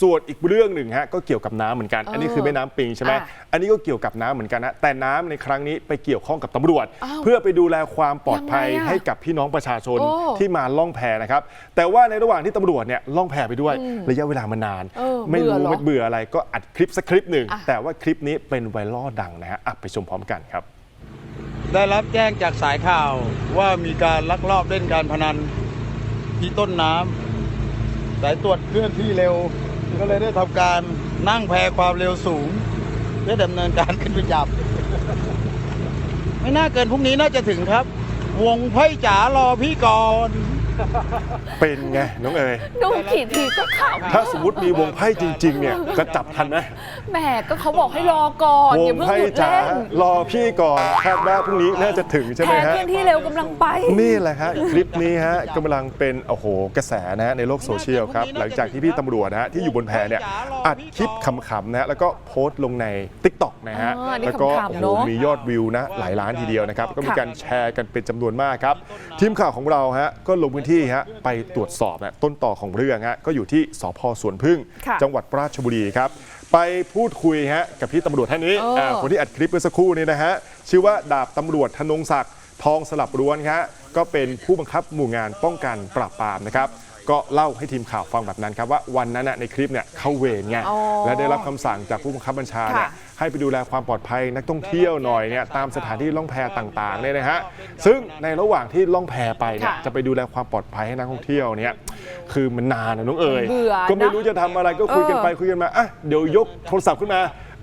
ส่วนอีกเรื่องหนึ่งฮะก็เกี่ยวกับน้ำเหมือนกัน อันนี้คือแม่น้ำปิงใช่ไหมอะอันนี้ก็เกี่ยวกับน้ำเหมือนกันนะแต่น้ำในครั้งนี้ไปเกี่ยวข้องกับตำรวจ อ้าวเพื่อไปดูแลความปลอดภัยยังไงอะให้กับพี่น้องประชาชนโอ้ที่มาล่องแพนะครับแต่ว่าในระหว่างที่ตำรวจเนี่ยล่องแพไปด้วยระยะเวลามันนาน เออไม่เบื่อรู้เหรอมันเบื่ออะไรก็อัดคลิปสักคลิปหนึ่งอะแต่ว่าคลิปนี้เป็นไวรัลดังนะฮะอะไปชมพร้อมกันครับ ได้รับแจ้งจากสายข่าวว่ามีการลักลอบเล่นการพนันที่ต้นน้ำสายตรวจเคลื่อนที่เร็ว ก็เลยได้ทำการนั่งแพความเร็วสูงเพื่อดำเนินการขึ้นไปจับ ไม่น่าเกินพรุ่งนี้น่าจะถึงครับ วงไพ่จ๋ารอพี่ก่อน เป็นไงน้องเอ๋ยดูกี่ทีก็ขำถ้าสมมติมีวงไพ่จริง ๆ เนี่ยจะจับทันไหมแหมก็เขาบอกให้รอก่อนวอย่างเพิ่งไพ่หยุดจ๋าเล่นรอพี่ก่อนคาดว่าพรุ่งนี้น่าจะถึงใช่ไหมแพ้ฮะ เคลื่อนที่เร็วกำลังไป นี่แหละฮะคลิปนี้ฮะกำลังเป็นโอ้โหกระแสนะฮะในโลกโซเชียลครับ หลังจากที่พี่ตำรวจนะฮะที่อยู่บนแพเนี่ยอัดคลิปขำๆนะแล้วก็โพสต์ลงใน t ิ k t o k นะฮะ อ๋ออันนี้แล้วก็ขำๆโอ้โหเนอะ มียอดวิวนะหลายล้านทีเดียวนะครับ ก็มีค่ะการแชร์กันเป็นจำนวนมากครับ ทีมข่าวของเราฮะก็ลงพื้นที่ฮะไปตรวจสอบนะต้นต่อของเรื่องฮะก็อยู่ที่สพสวนพึ่งค่ะจังหวัดราชบุรีครับ ไปพูดคุยฮะกับพี่ตำรวจท่านนี้เอออ่าคนที่อัดคลิปเมื่อสักครู่นี้นะฮะชื่อว่าดาบตำรวจธนงศักดิ์ ทองสลับร้วนครับก็เป็นผู้บังคับหมู่งานป้องกันปราบปรามนะครับก็เล่าให้ทีมข่าวฟังแบบนั้นครับว่าวันนั้นน่ะในคลิปเนี่ยเข้าเวรไงอ๋อและได้รับคำสั่งจากผู้บังคับบัญชาเนี่ยค่ะให้ไปดูแลความปลอดภัยนักท่องเที่ยวหน่อยเนี่ยตามสถานที่ล่องแพต่างๆเนี่ยนะฮะซึ่งในระหว่างที่ล่องแพไปเนี่ยค่ะจะไปดูแลความปลอดภัยให้นักท่องเที่ยวเนี่ยคือมันนานนะน้องเอ๋ยเบื่อก็ไม่นะรู้จะทำอะไรก็คุยกันไปเออคุยกันมาอะเดี๋ยวยกโทรศัพท์ขึ้นมา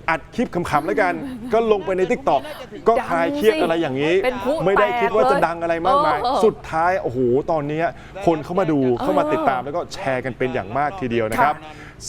อัดคลิปขำๆแล้วกัน ก็ลงไปในทิกตอกก็คลายเครียดอะไรอย่างนี้ เป็นผู้ไม่ได้แตกคิดว่าจะเลยดังอะไรมากมาย เออ สุดท้ายโอ้โหตอนนี้คนเข้ามาดูเข้ามาติดตามแล้วก็แชร์กันเป็นอย่างมากทีเดียวนะครับ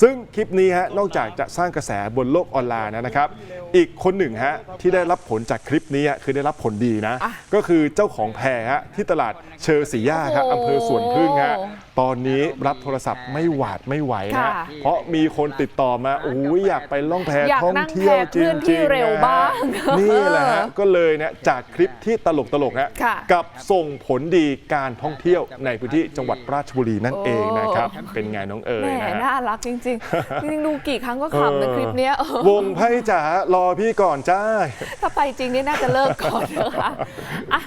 ซึ่งคลิปนี้ฮะนอกจากจะสร้างกระแสบนโลกออนไลน์นะครับ อีกคนหนึ่งฮะที่ได้รับผลจากคลิปนี้ฮะคือได้รับผลดีนะอะก็คือเจ้าของแพรฮะที่ตลาดเชอร์สีย่าครับโอ้อำโหเภอสวนพึ่งฮะตอนนี้รับโทรศัพท์ไม่หวาดไม่ไหวนะค่ะเพราะมีคนติดต่อมาโอ้ยอยากไปล่องแพอยากท่องนั่งเที่ยวแพจเคลื่อนที่ริงๆเร็วนะบ้างนี่แหละฮะก็เลยเนี่ยจากคลิปที่ตลกตลกๆฮะค่ะกับส่งผลดีการท่องเที่ยวในพื้นที่จังหวัดราชบุรีนั่นเองนะครับโอ้เป็นไงน้องเอ๋แหมยนะฮะน่ารักจริงๆ จริงๆดูกี่ครั้งก็ขำนะคลิปเนี้ยเออวงไพ่จ๋ารอพี่ก่อนจ้า ถ้าไปจริงนี่น่าจะเลิกก่อนนะคะอะ